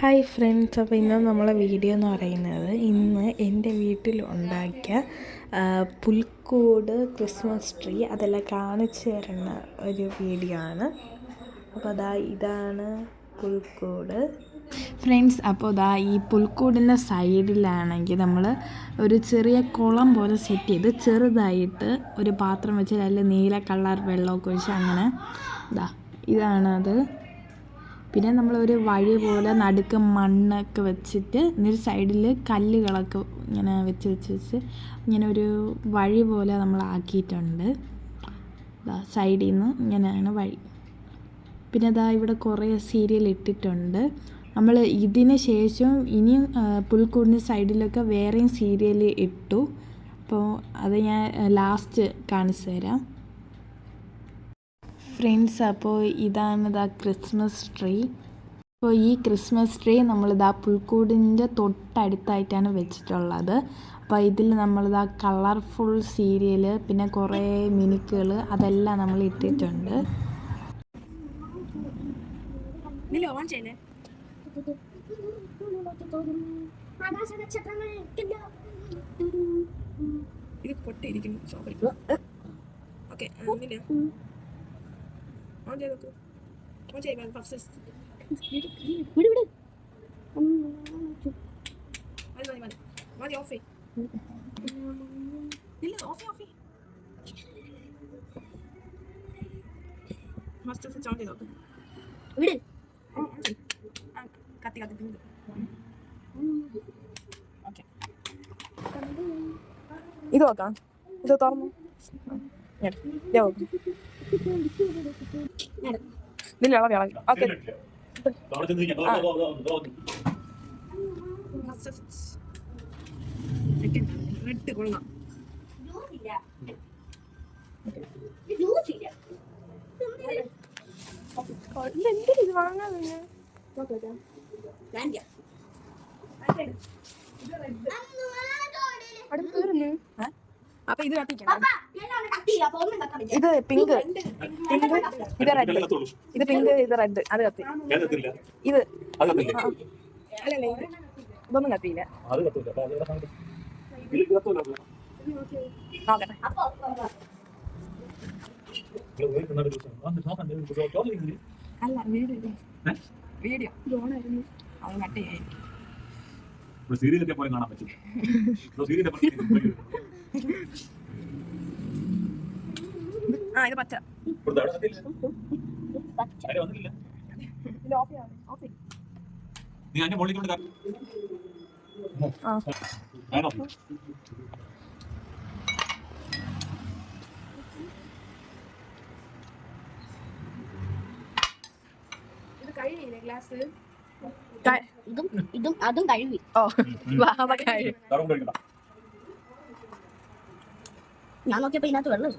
Hi friends അപ്പോൾ ഇന്ന് നമ്മളെ വീഡിയോ എന്ന് പറയുന്നത് ഇന്ന് എന്റെ വീട്ടിൽ ഉണ്ടാക്കിയ പുൽക്കൂട് ക്രിസ്മസ് ട്രീ അതെല്ലാം കാണിച്ചു തരുന്ന ഒരു വീഡിയോ ആണ്. അപ്പോൾ അതാ ഇതാണ് പുൽക്കൂട്. ഫ്രണ്ട്സ് അപ്പോൾ ദാ ഈ പുൽക്കൂടിന്റെ സൈഡിലാണെങ്കിൽ നമ്മൾ ഒരു ചെറിയ കുളം പോലെ സെറ്റ് ചെയ്ത് ചെറുതായിട്ട് ഒരു പാത്രം വെച്ച് അതിൽ നീല കളർ വെള്ളമൊക്കെ ഒഴിച്ച് അങ്ങനെ ഇതാ ഇതാണത്. പിന്നെ നമ്മളൊരു വഴി പോലെ നടുക്ക് മണ്ണൊക്കെ വെച്ചിട്ട് എന്നിട്ട് സൈഡിൽ കല്ലുകളൊക്കെ ഇങ്ങനെ വെച്ച് വെച്ച് വെച്ച് ഇങ്ങനെ ഒരു വഴി പോലെ നമ്മൾ ആക്കിയിട്ടുണ്ട്. സൈഡിൽ നിന്ന് ഇങ്ങനെയാണ് വഴി. പിന്നെ അതാ ഇവിടെ കുറേ സീരിയൽ ഇട്ടിട്ടുണ്ട്. നമ്മൾ ഇതിന് ശേഷം ഇനിയും പുൽക്കൂടിന്റെ സൈഡിലൊക്കെ വേറെയും സീരിയൽ ഇട്ടു. അപ്പോൾ അത് ഞാൻ ലാസ്റ്റ് കാണിച്ചു തരാം. ഫ്രണ്ട്സ് അപ്പോൾ ഇതാണ് ദ ക്രിസ്മസ് ട്രീ. അപ്പോൾ ഈ ക്രിസ്മസ് ട്രീ നമ്മളിതാ പുൽക്കൂടിന്റെ തൊട്ടടുത്തായിട്ടാണ് വെച്ചിട്ടുള്ളത്. അപ്പോൾ ഇതിൽ നമ്മളിതാ കളർഫുൾ സീരിയൽ പിന്നെ കുറേ മിനുക്കുകൾ അതെല്ലാം നമ്മൾ ഇട്ടിട്ടുണ്ട്. ഇത് പൊട്ടിയിരിക്കുന്നു ഓക്കെ ഓൺ ചെയ്ത് നോക്കൂ ഓൺ ചെയ്യാൻ വിട് മതി മതി മതി മതി ഓഫ് ഇല്ല off off first switch on ചെയ്ത് നോക്ക് വിട് കത്തി കത്തി പിങ്ക്. ഓക്കെ ഇത് നോക്കാം. ഇത് തുറന്നു. നില്ല ഇളവി ഇളവി ഓക്കെ. റെഡ് കൊള്ളാം ഇത് വാങ്ങാൻ അടുത്ത് തീർന്നു അപ്പൊ ഇത് കത്തിക്കണം ഇത് പിങ്ക്. പിങ്ക് ഇത് റെഡ്. ഇത് പിങ്ക് ഇത് റെഡ്. അത് കത്തി. ഇത് അല്ലല്ല ഇത് ഇതൊന്നും കത്തിയില്ല. നോക്കട്ടെ? അല്ല വീഡിയോ? വീഡിയോ ആയിരുന്നു അത് കട്ട് ചെയ്യാൻ ഒരു സീരിയലൊക്കെ പോലെ കാണാൻ പറ്റും. സീരിയലിന്റെ. ആ ഇത് പച്ച. നീ അതിന്റെ മുകളിൽ കൊണ്ട് വേണോ? ഇത് കഴിയില്ലേ ഗ്ലാസ്? ഇതും ഇതും അതും കഴുകി ഓ വാവ കഴി. കറും കഴിക്കണ്ട. ഞാൻ നോക്കിയപ്പോ ഇതിനകത്ത് വെള്ളം